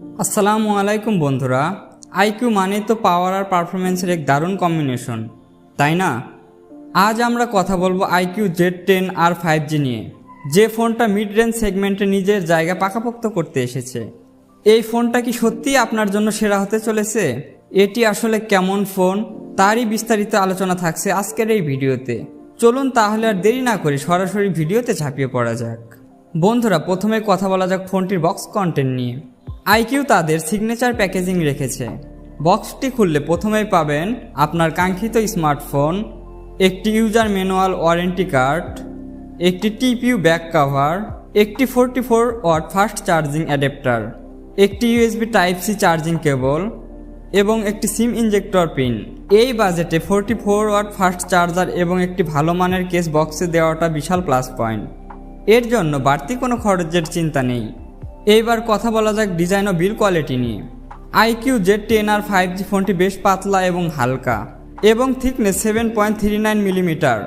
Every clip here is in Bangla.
আসসালামু আলাইকুম বন্ধুরা। আইকিউ মানে তো পাওয়ার আর পারফরমেন্সের এক দারুণ কম্বিনেশন তাই না? আজ আমরা কথা বলব iQOO Z ten R five G নিয়ে। যে ফোনটা মিড রেঞ্জ সেগমেন্টে নিজের জায়গা পাকাপোক্ত করতে এসেছে। এই ফোনটা কি সত্যিই আপনার জন্য সেরা হতে চলেছে? এটি আসলে কেমন ফোন? তারই বিস্তারিত আলোচনা থাকছে আজকের এই ভিডিওতে। চলুন তাহলে আর দেরি না করে সরাসরি ভিডিওতে ঝাঁপিয়ে পড়া যাক। বন্ধুরা, প্রথমে কথা বলা যাক ফোনটির বক্স কন্টেন্ট নিয়ে। আইকিউ তাদের সিগনেচার প্যাকেজিং রেখেছে। বক্সটি খুললে প্রথমেই পাবেন আপনার কাঙ্ক্ষিত স্মার্টফোন, একটি ইউজার ম্যানুয়াল ওয়ারেন্টি কার্ড একটি টিপিউ ব্যাক কাভার একটি forty four watt fast charging adapter একটি USB type C charging cable এবং একটি সিম ইনজেক্টর পিন এই বাজেটে forty four watt fast charger এবং একটি ভালো মানের কেস বক্সে দেওয়াটা বিশাল প্লাস পয়েন্ট এর জন্য বাড়তি কোনো খরচের চিন্তা নেই। এইবার কথা বলা যাক ডিজাইন ও বিল কোয়ালিটি নিয়ে। IQOO Z ten R five G ফোনটি বেশ পাতলা এবং হালকা এবং thickness seven point three nine millimetre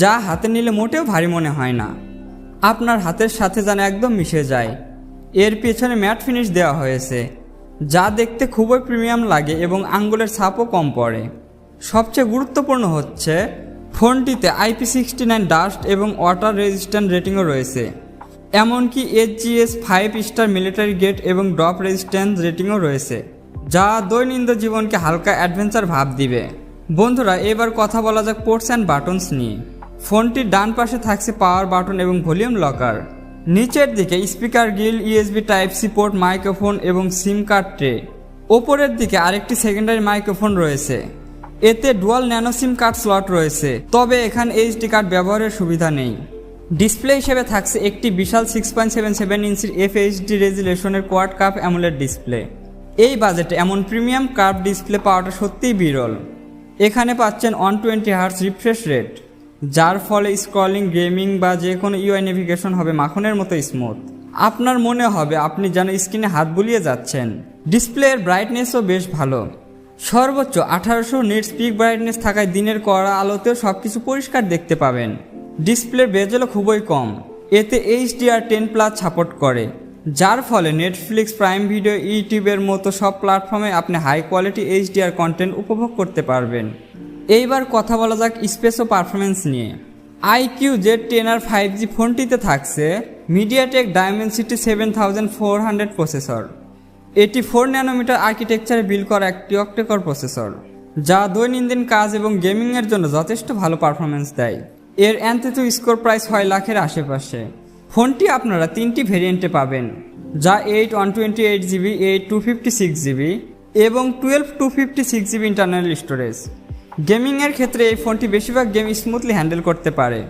যা হাতে নিলে মোটেও ভারী মনে হয় না। আপনার হাতের সাথে যেন একদম মিশে যায়। এর পেছনে ম্যাট ফিনিশ দেওয়া হয়েছে, যা দেখতে খুবই প্রিমিয়াম লাগে এবং আঙ্গুলের ছাপও কম পড়ে। সবচেয়ে গুরুত্বপূর্ণ হচ্ছে, ফোনটিতে আইপি সিক্সটি নাইন ডাস্ট এবং ওয়াটার রেজিস্ট্যান্ট রেটিংও রয়েছে। এমনকি HGS five star military grade এবং ড্রপ রেজিস্ট্যান্স রেটিংও রয়েছে, যা দৈনন্দিন জীবনকে হালকা অ্যাডভেঞ্চার ভাব দিবে। বন্ধুরা, এবার কথা বলা যাক পোর্টস অ্যান্ড বাটনস নিয়ে। ফোনটির ডান পাশে থাকছে পাওয়ার বাটন এবং ভলিউম লকার নিচের দিকে speaker grill USB type C port microphone এবং সিম কার্ড ট্রে ওপরের দিকে আরেকটি সেকেন্ডারি মাইক্রোফোন রয়েছে। এতে dual nano SIM card slot রয়েছে, তবে এখানে এইচডি কার্ড ব্যবহারের সুবিধা নেই। ডিসপ্লে হিসেবে থাকছে একটি বিশাল সিক্স পয়েন্ট সেভেন সেভেন ইঞ্চির এফএইচডি রেজুলেশনের কোয়াড কাপ অ্যামুলেট ডিসপ্লে। এই বাজেটে এমন প্রিমিয়াম কার্ভ ডিসপ্লে পাওয়াটা সত্যিই বিরল। এখানে পাচ্ছেন one twenty hertz refresh rate যার ফলে স্ক্রলিং গেমিং বা যে কোনো ইউআই নেভিগেশন হবে মাখনের মতো স্মুথ আপনার মনে হবে আপনি যেন স্ক্রিনে হাত বুলিয়ে যাচ্ছেন। ডিসপ্লের ব্রাইটনেসও বেশ ভালো। সর্বোচ্চ আঠারোশো নেট স্পিক ব্রাইটনেস থাকায় দিনের কড়া আলোতেও সব কিছু পরিষ্কার দেখতে পাবেন। ডিসপ্লের বেজলও খুবই কম। এতে এইচডিআর টেন প্লাস সাপোর্ট করে। যার ফলে নেটফ্লিক্স প্রাইম ভিডিও ইউটিউবের মতো সব প্ল্যাটফর্মে আপনি হাই কোয়ালিটি এইচডিআর কন্টেন্ট উপভোগ করতে পারবেন। এইবার কথা বলা যাক স্পেস ও পারফরমেন্স নিয়ে। IQOO Z ten R five G ফোনটিতে থাকছে MediaTek Dimensity seven thousand four hundred processor এটি ফোর ন্যানোমিটার আর্কিটেকচারে বিল করা একটি অক্টেকর প্রসেসর যা দৈনন্দিন কাজ এবং গেমিংয়ের জন্য যথেষ্ট ভালো পারফরমেন্স দেয়। এর অ্যান্থেথু স্কোর প্রাইস ছয় লাখের আশেপাশে। ফোনটি আপনারা তিনটি ভেরিয়েন্টে পাবেন, যা eight one twenty eight GB, eight two fifty six GB এবং twelve two fifty six GB internal storage. গেমিংয়ের ক্ষেত্রে এই ফোনটি বেশিরভাগ গেম স্মুথলি হ্যান্ডেল করতে পারে।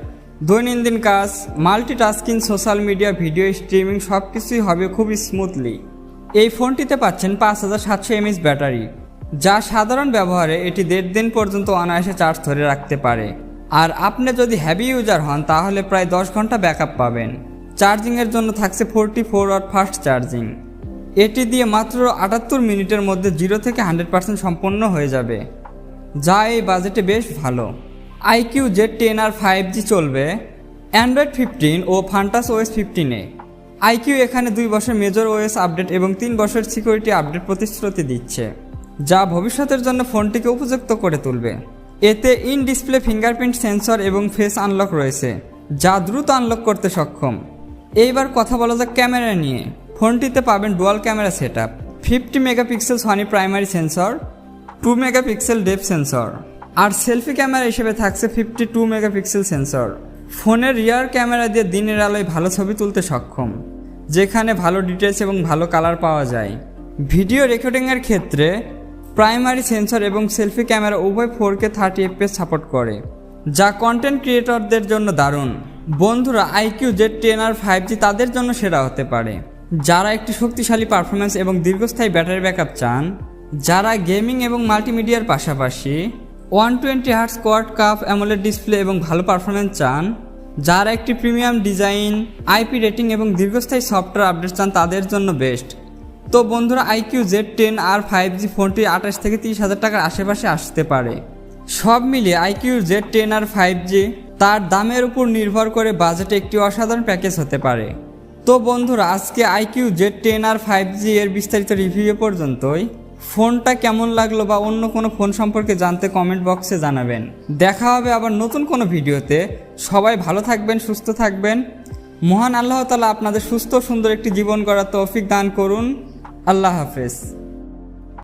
দৈনন্দিন কাজ multi multitasking, social media, video streaming সব কিছুই হবে খুব স্মুথলি। এই ফোনটিতে পাচ্ছেন পাঁচ হাজার সাতশো এমএস ব্যাটারি, যা সাধারণ ব্যবহারে এটি দেড় দিন পর্যন্ত অনায়াসে চার্জ ধরে রাখতে পারে। আর আপনি যদি হ্যাভি ইউজার হন, তাহলে প্রায় দশ ঘণ্টা ব্যাকআপ পাবেন। চার্জিংয়ের জন্য থাকছে forty four watt fast charging এটি দিয়ে মাত্র আটাত্তর মিনিটের মধ্যে জিরো থেকে হান্ড্রেড পার্সেন্ট সম্পন্ন হয়ে যাবে। যা এই বাজেটে বেশ ভালো। IQOO Z ten R five G চলবে। অ্যান্ড্রয়েড ফিফটিন ও ফান্টাস ওএস ফিফটিনে আইকিউ এখানে দুই বছর মেজর ওএস আপডেট এবং তিন বছর সিকিউরিটি আপডেট প্রতিশ্রুতি দিচ্ছে। যা ভবিষ্যতের জন্য ফোনটিকে উপযুক্ত করে তুলবে। এতে ইন ডিসপ্লে ফিঙ্গারপ্রিন্ট সেন্সর এবং ফেস আনলক রয়েছে, যা দ্রুত আনলক করতে সক্ষম। এইবার কথা বলা যাক ক্যামেরা নিয়ে। ফোনটিতে পাবেন dual camera set up fifty megapixel Sony primary sensor, two megapixel depth sensor, আর সেলফি ক্যামেরা হিসেবে থাকছে ফিফটি টু মেগাপিক্সেল সেন্সর। ফোনের রিয়ার ক্যামেরা দিয়ে দিনের আলোয় ভালো ছবি তুলতে সক্ষম, যেখানে ভালো ডিটেলস এবং ভালো কালার পাওয়া যায়। ভিডিও রেকর্ডিংয়ের ক্ষেত্রে প্রাইমারি সেন্সর এবং সেলফি ক্যামেরা উভয় four K thirty FPS support করে, যা কন্টেন্ট ক্রিয়েটরদের জন্য দারুণ। বন্ধুরা iQOO Z ten R five G তাদের জন্য সেরা হতে পারে। যারা একটি শক্তিশালী পারফরমেন্স এবং দীর্ঘস্থায়ী ব্যাটারি ব্যাকআপ চান, যারা গেমিং এবং মাল্টিমিডিয়ার পাশাপাশি ওয়ান টোয়েন্টি হার্টস কোয়াড কাপ অ্যামোলেড ডিসপ্লে এবং ভালো পারফরমেন্স চান, যারা একটি প্রিমিয়াম ডিজাইন আইপি রেটিং এবং দীর্ঘস্থায়ী সফটওয়্যার আপডেট চান তাদের জন্য বেস্ট তো বন্ধুরা iQOO Z ten R five G ফোনটি আঠাশ থেকে তিরিশ হাজার টাকার আশেপাশে আসতে পারে। সব মিলিয়ে iQOO Z ten R five G তার দামের উপর নির্ভর করে বাজেটে একটি অসাধারণ প্যাকেজ হতে পারে। তো বন্ধুরা, আজকে iQOO Z ten R five G এর বিস্তারিত রিভিউ পর্যন্তই। ফোনটা কেমন লাগল বা অন্য কোনো ফোন সম্পর্কে জানতে কমেন্ট বক্সে জানাবেন। দেখা হবে আবার নতুন কোনো ভিডিওতে। সবাই ভালো থাকবেন, সুস্থ থাকবেন। মহান আল্লাহ তালা আপনাদের সুস্থ সুন্দর একটি জীবন গড়ার তৌফিক দান করুন। আল্লাহ হাফেজ।